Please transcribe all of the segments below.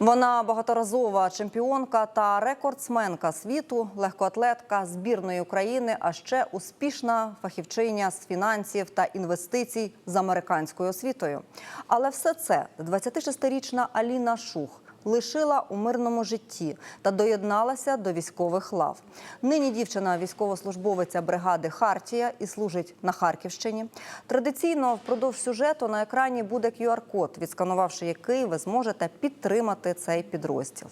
Вона багаторазова чемпіонка та рекордсменка світу, легкоатлетка збірної України, а ще успішна фахівчиня з фінансів та інвестицій з американською освітою. Але все це 26-річна Аліна Шух лишила у мирному житті та доєдналася до військових лав. Нині дівчина військовослужбовиця бригади Хартія і служить на Харківщині. Традиційно впродовж сюжету на екрані буде QR-код, відсканувавши який ви зможете підтримати цей підрозділ.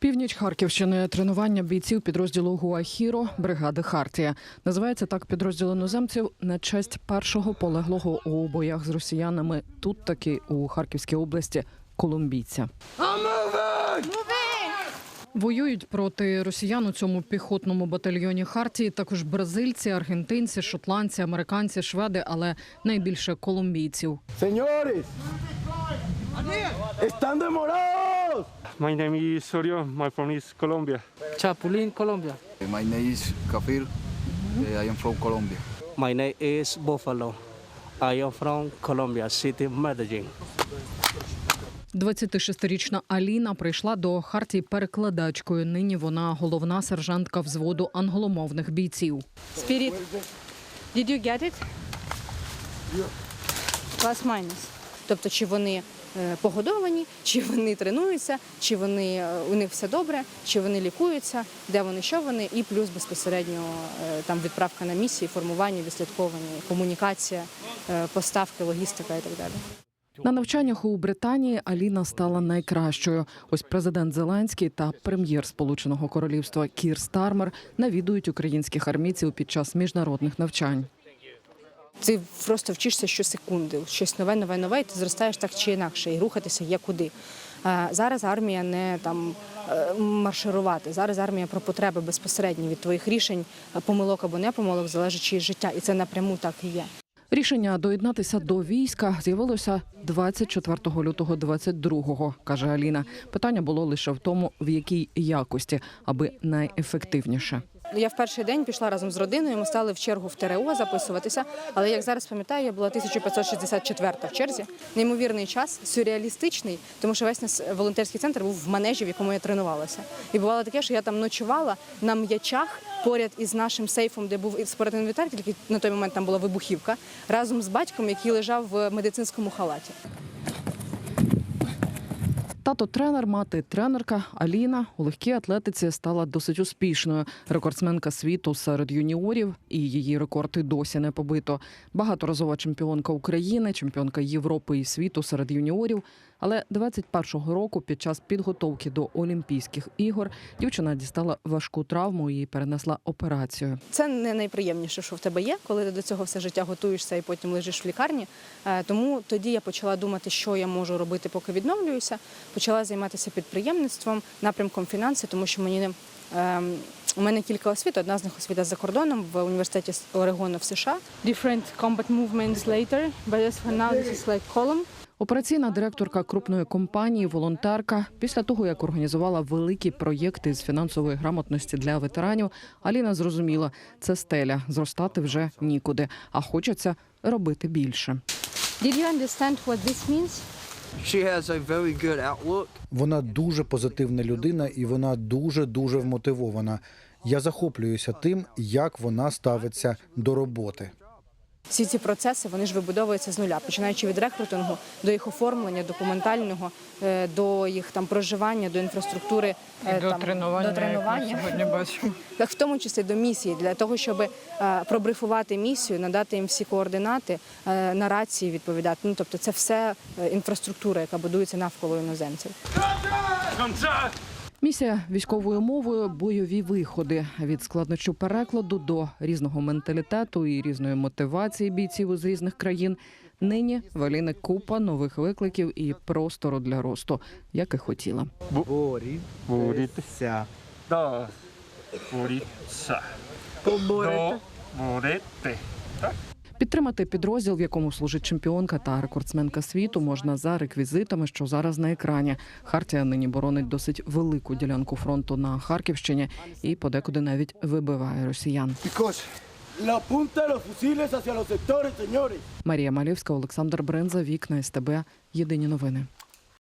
Північ Харківщини тренування бійців підрозділу Гуахіро бригади Хартія. Називається так підрозділ іноземців на честь першого полеглого у боях з росіянами тут таки у Харківській області колумбійця. Воюють проти росіян у цьому піхотному батальйоні Хартії. Також бразильці, аргентинці, шотландці, американці, шведи, але найбільше колумбійців. Señores, están demorados. My name is Sorio. My from is Colombia. Chapulín, Colombia. My name is Kafir. Uh, I am from Colombia. My name is Buffalo. I am from Colombia, city Medellin. 26-річна Аліна прийшла до Хартії перекладачкою. Нині вона головна сержантка взводу англомовних бійців. Spirit, did you get it? Plus minus. Тобто, чи вони е, погодовані, чи вони тренуються, чи вони е, у них все добре, чи вони лікуються, де вони, що вони, і плюс безпосередньо е, там відправка на місії, формування, відслідковування, комунікація, е, поставки, логістика і так далі. На навчаннях у Британії Аліна стала найкращою. Ось президент Зеленський та прем'єр Сполученого Королівства Кір Стармер навідують українських армійців під час міжнародних навчань. Ти просто вчишся щосекунди, щось нове, нове, нове, і ти зростаєш так чи інакше, і рухатися є куди. Е, Зараз армія не там е, марширувати. Зараз армія про потреби безпосередні від твоїх рішень, помилок або не помилок, залежить чиє життя, і це напряму так і є. Рішення доєднатися до війська з'явилося 24 лютого 22-го, каже Аліна. Питання було лише в тому, в якій якості, аби найефективніше. Я в перший день пішла разом з родиною. Ми стали в чергу в ТРО записуватися. Але як зараз пам'ятаю, я була 1564 в черзі. Неймовірний час, сюрреалістичний, тому що весь волонтерський центр був в манежі, в якому я тренувалася. І бувало таке, що я там ночувала на м'ячах поряд із нашим сейфом, де був спортивний інвентар, тільки на той момент там була вибухівка, разом з батьком, який лежав в медицинському халаті. Тато тренер, мати тренерка Аліна у легкій атлетиці стала досить успішною. Рекордсменка світу серед юніорів, і її рекорд досі не побито. Багаторазова чемпіонка України, чемпіонка Європи і світу серед юніорів. Але 21-го року, під час підготовки до Олімпійських ігор, дівчина дістала важку травму і перенесла операцію. Це не найприємніше, що в тебе є, коли ти до цього все життя готуєшся і потім лежиш в лікарні. Е, Тому тоді я почала думати, що я можу робити, поки відновлююся. Почала займатися підприємництвом, напрямком фінанси, тому що мені не. ем, У мене кілька освіт. Одна з них освіта за кордоном в університеті Орегону в США. Different combat movements later, but as for now this is like column. Операційна директорка крупної компанії, волонтерка. Після того, як організувала великі проєкти з фінансової грамотності для ветеранів, Аліна зрозуміла, це стеля зростати вже нікуди, а хочеться робити більше. Did you understand what this means? Вона дуже позитивна людина і вона дуже дуже вмотивована. Я захоплююся тим, як вона ставиться до роботи. Всі ці процеси вони ж вибудовуються з нуля, починаючи від рекрутингу до їх оформлення, документального, е, до їх там проживання, до інфраструктури е, там, до тренування. сьогодні бачимо. Так, в тому числі до місії, для того, щоб е, пробрифувати місію, надати їм всі координати, на рації відповідати. Ну тобто, це все інфраструктура, яка будується навколо іноземців. Місія військовою мовою бойові виходи від складнощів перекладу до різного менталітету і різної мотивації бійців із різних країн. Нині в Аліни купа нових викликів і простору для росту, як і хотіла. Борітися. Да. Боріться. Поборете. Борете. Підтримати підрозділ, в якому служить чемпіонка та рекордсменка світу, можна за реквізитами, що зараз на екрані. Хартія нині боронить досить велику ділянку фронту на Харківщині і подекуди навіть вибиває росіян. La punta de los fusiles hacia los sectores, señores. Марія Малівська, Олександр Бренза, Вікна СТБ. Єдині новини.